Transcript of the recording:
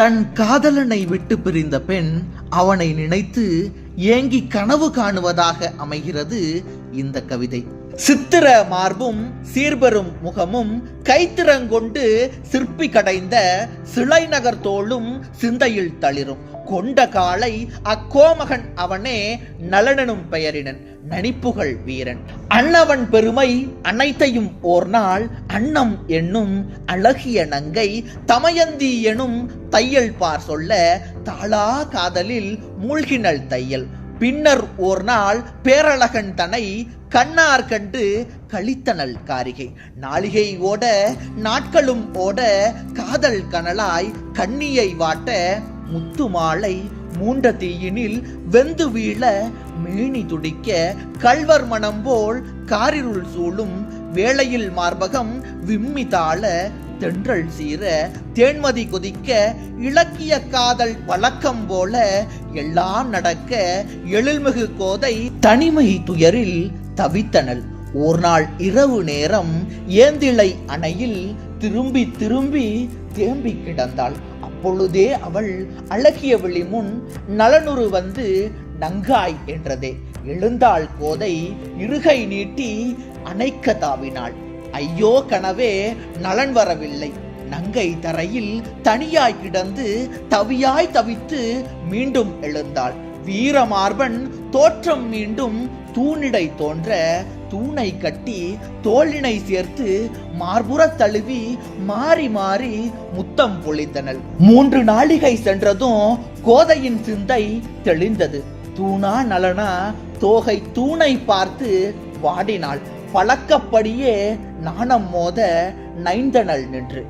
தன் காதலனை விட்டு பிரிந்த பெண் அவனை நினைத்து ஏங்கி கனவு காணுவதாக அமைகிறது இந்த கவிதை. சித்திர மார்பும் சீர்பெரும் முகமும் கைத்திறங்கொண்டு சிற்பி கடைந்த சிலை நகர் தோளும் சிந்தையில் தளிரும். கொண்ட காலை அக்கோமகன் அவனே நலனனும் பெயரினன். நனிப்புகள் வீரன். அன்னவன் பெருமை அனைத்தையும் ஓர் நாள் அன்னம் என்னும் அழகிய நங்கை தமயந்தி எனும் தையல் பார் சொல்ல தாளா காதலில் மூழ்கினள் தையல். பின்னர் ஓர் நாள் பேரழகன் தனை கண்ணார் கண்டு கழித்தனல் காரிகை. நாளிகை ஓட நாட்களும் ஓட காதல் கனலாய் கண்ணியை வாட்ட முத்து மாலை மூண்ட தீயினில் வெந்து வீழ மேனி துடிக்க கல்வர் மனம் போல் காரிருள் சூழும் வேளையில் மார்பகம் விம்மி தாழ தென்றல் சீர தேன்மதி கொதிக்க இலக்கிய காதல் பழக்கம் போல எல்லாம் நடக்க எழில்மிகு கோதை தனிமை துயரில் தவித்தனள். ஒரு நாள் இரவு நேரம் ஏந்திளை அணையில் திரும்பி திரும்பி தேம்பி கிடந்தாள். அப்பொழுதே அவள் அழகிய விழி முன் நலனுறு வந்து நங்காய் என்றதே. எழுந்தாள் கோதை இருகை நீட்டி அணைக்க தாவினாள். ஐயோ கனவே நலன் வரவில்லை. நங்கை தரையில் தனியாய் கிடந்து தவியாய் தவித்து மீண்டும் எழுந்தாள். வீரமார்பன் தோற்றம் மீண்டும் தூணிடை தோன்ற தூணை கட்டி தோளினை சேர்த்து மார்புற தழுவி மாறி மாறி முத்தம் பொழிந்தனள். மூன்று நாளிகை சென்றதும் கோதையின் சிந்தை தெளிந்தது. தூணா நலனா தோகை தூணை பார்த்து வாடினாள். பழக்கப்படியே நாணம் மோத நைந்தனல் நின்று.